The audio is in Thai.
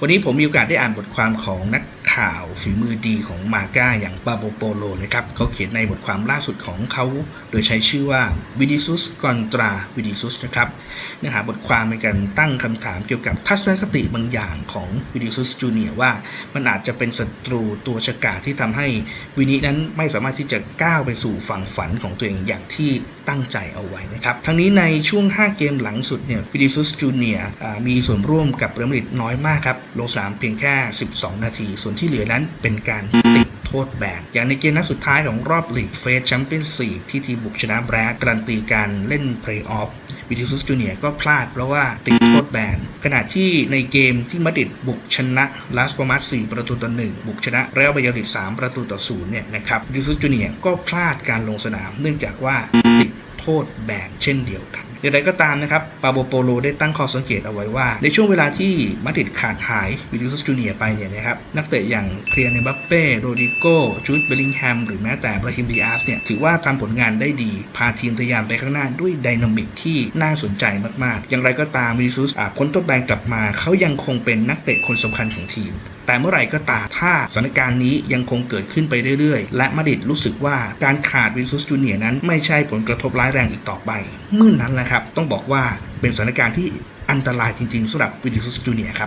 วันนี้ผมมีโอกาสได้อ่านบทความของนัก ข่าวฝีมือดีของมาก้าอย่างปาโบโปโลนะครับเขาเขียนในบทความล่าสุดของเขา โดยใช้ชื่อว่า v i d i s u s contra v i d i s u s นะครับเนื้อหาบทความเป็นการตั้งคำถามเกี่ยวกับทัศนคติบางอย่างของ v i d i s u s Junior ว่ามันอาจจะเป็นศัตรูตัวฉกาจที่ทำให้วินินั้นไม่สามารถที่จะก้าวไปสู่ฝั่งฝันของตัวเองอย่างที่ตั้งใจเอาไว้นะครับทั้งนี้ในช่วง 5 เกมหลังสุดเนี่ย v i d i s u s Junior อ่ามีส่วนร่วมกับเรอัลมาดริดน้อยมากครับลงสนามเพียงแค่ 12 นาทีส่วนที่เหลือนั้นเป็นการติดโทษแบนอย่างในเกมนัดสุดท้ายของรอบลีกเฟสแชมเปี้ยนส์ลีกที่ทีมบุกชนะแบรการันตีการเล่นเพลย์ออฟวิดิซุสจูเนียก็พลาดเพราะว่าติดโทษแบนขณะที่ในเกมที่มาดริดบุกชนะลาสปามาส4ประตูต่อ1บุกชนะเรอัลบายาริด3ประตูต่อ0เนี่ยนะครับวิดิซุสจูเนียก็พลาดการลงสนาม เนื่องจากว่าติดโทษแบนเช่นเดียวกัน อย่างไรก็ตามนะครับปาโบโปโลได้ตั้งข้อสังเกตเอาไว้ว่า ในช่วงเวลาที่มาดริดขาดหายวินิซุสจูเนียไปเนี่ยนะครับนักเตะอย่างเคลียร์เนบัปเป้โรดิโกจูดเบลลิงแฮมหรือแม้แต่บราฮิมดีอาสเนี่ยถือว่าทำผลงานได้ดี พาทีมทะยานไปข้างหน้าด้วยไดนามิกที่น่าสนใจมากๆ อย่างไรก็ตามวินิซุสอ่าพ้นโทษแบนกลับมา เขายังคงเป็นนักเตะคนสำคัญของทีม แต่เมื่อไหร่ก็ตามถ้าสถานการณ์นี้ยังคงเกิดขึ้นไปเรื่อยๆ และมาดริดรู้สึกว่าการขาดวินซุสจูเนียนั้นไม่ใช่ผลกระทบร้ายแรงอีกต่อไป เมื่อนั้นแหละครับ ต้องบอกว่าเป็นสถานการณ์ที่อันตรายจริงๆสำหรับวินซุสจูเนียครับ